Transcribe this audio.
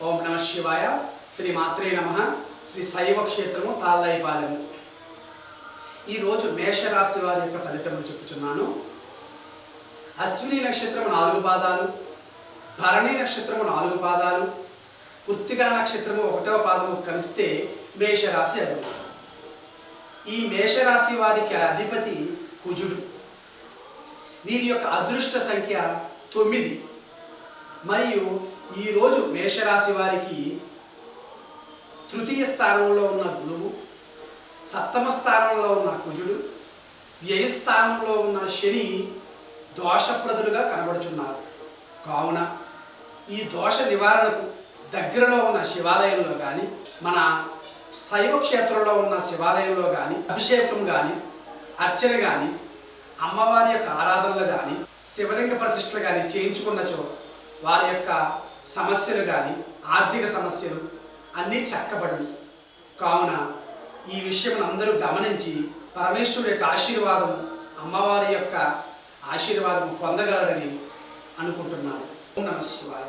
శివాయ. శ్రీ మాత్రే నమ. శ్రీ శైవ క్షేత్రము తాళ్ళైపాలెము ఈరోజు మేషరాశి వారి యొక్క ఫలితములు చెప్పుచున్నాను. అశ్విని నక్షత్రము నాలుగు పాదాలు భరణి నక్షత్రము నాలుగు పాదాలు కృత్తికా నక్షత్రము ఒకటవ పాదము కలిస్తే మేషరాశి అదు ఈ మేషరాశి వారికి అధిపతి కుజుడు. వీరి యొక్క అదృష్ట సంఖ్య తొమ్మిది. మరియు ఈరోజు మేషరాశి వారికి తృతీయ స్థానంలో ఉన్న గురువు సప్తమ స్థానంలో ఉన్న కుజుడు వ్యయస్థానంలో ఉన్న శని దోషప్రదులుగా కనబడుచున్నారు. కావున ఈ దోష నివారణకు దగ్గరలో ఉన్న శివాలయంలో కానీ మన శైవ క్షేత్రంలో ఉన్న శివాలయంలో కానీ అభిషేకం కానీ అర్చన కానీ అమ్మవారి యొక్క ఆరాధనలు కానీ శివలింగ ప్రతిష్టలు కానీ చేయించుకున్నచో వారి యొక్క సమస్యలు కానీ ఆర్థిక సమస్యలు అన్నీ చక్కబడవు. కావున ఈ విషయం అందరూ గమనించి పరమేశ్వరు యొక్క ఆశీర్వాదం అమ్మవారి యొక్క ఆశీర్వాదం పొందగలరని అనుకుంటున్నాను. ఓం నమ శివాయ.